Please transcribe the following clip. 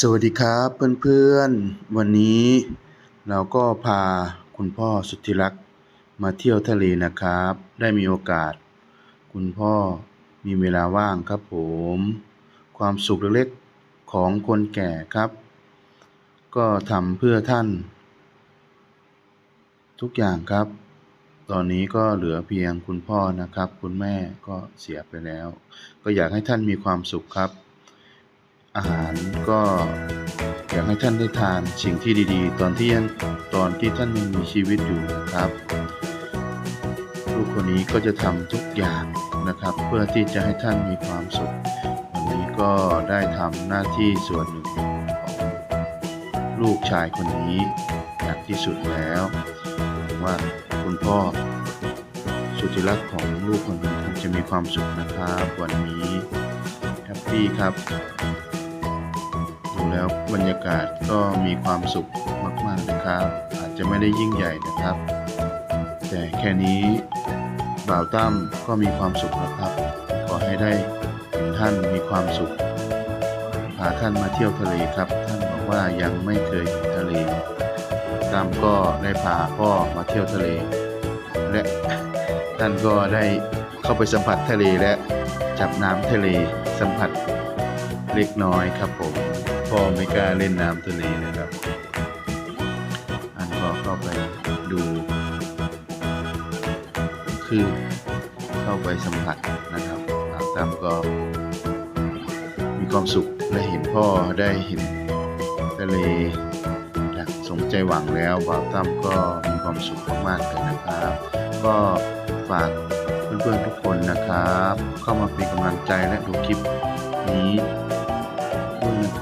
สวัสดีครับเพื่อนๆ วันนี้เราก็พาคุณพ่อสุดที่รักษ์มาเที่ยวทะเลนะครับ ได้มีโอกาส คุณพ่อมีเวลาว่างครับผม ความสุขเล็กๆของคนแก่ครับ ก็ทำเพื่อท่าน ทุกอย่างครับ ตอนนี้ก็เหลือเพียงคุณพ่อนะครับ คุณแม่ก็เสียไปแล้ว ก็อยากให้ท่านมีความสุขครับ อาหารก็อยากให้ท่านได้ทานสิ่งที่ดีๆ ตอนที่ยังตอนที่ท่านยังมีชีวิตอยู่นะครับ ลูกคนนี้ก็จะทำทุกอย่างนะครับ เพื่อที่จะให้ท่านมีความสุขวันนี้ก็ได้ทำหน้าที่ส่วนหนึ่งของลูกชายคนนี้อย่างที่สุดแล้วหวังว่าคุณพ่อสุดที่รักของลูกคนนี้คงจะมีความสุขนะครับ วันนี้แฮปปี้ครับ แล้วบรรยากาศก็มีความสุขมาก ๆนะครับ อาจจะไม่ได้ยิ่งใหญ่นะครับ แต่แค่นี้บ่าวตั้มก็มีความสุขแล้วครับ ขอให้ได้เห็นท่านมีความสุขพาท่านมาเที่ยวทะเลครับ ท่านบอกว่ายังไม่เคยเห็นทะเลตั้มก็ได้พาพ่อมาเที่ยวทะเล และท่านก็ได้เข้าไปสัมผัสทะเลและจับน้ำทะเลสัมผัสเล็กน้อยครับผม พ่อไม่กล้าเล่นน้ำทะเลนะครับ อันก็เข้าไปดูคือเข้าไปสัมผัสนะครับอาตามก็มีความสุขและเห็นพ่อได้เห็นทะเลดักสมใจหวังแล้วบ่าวตั้มก็มีความสุขมากๆเลยนะครับ ก็ฝากเพื่อนๆทุกคนนะครับ เข้ามาเป็นกำลังใจและดูคลิปนี้ด้วยนะครับ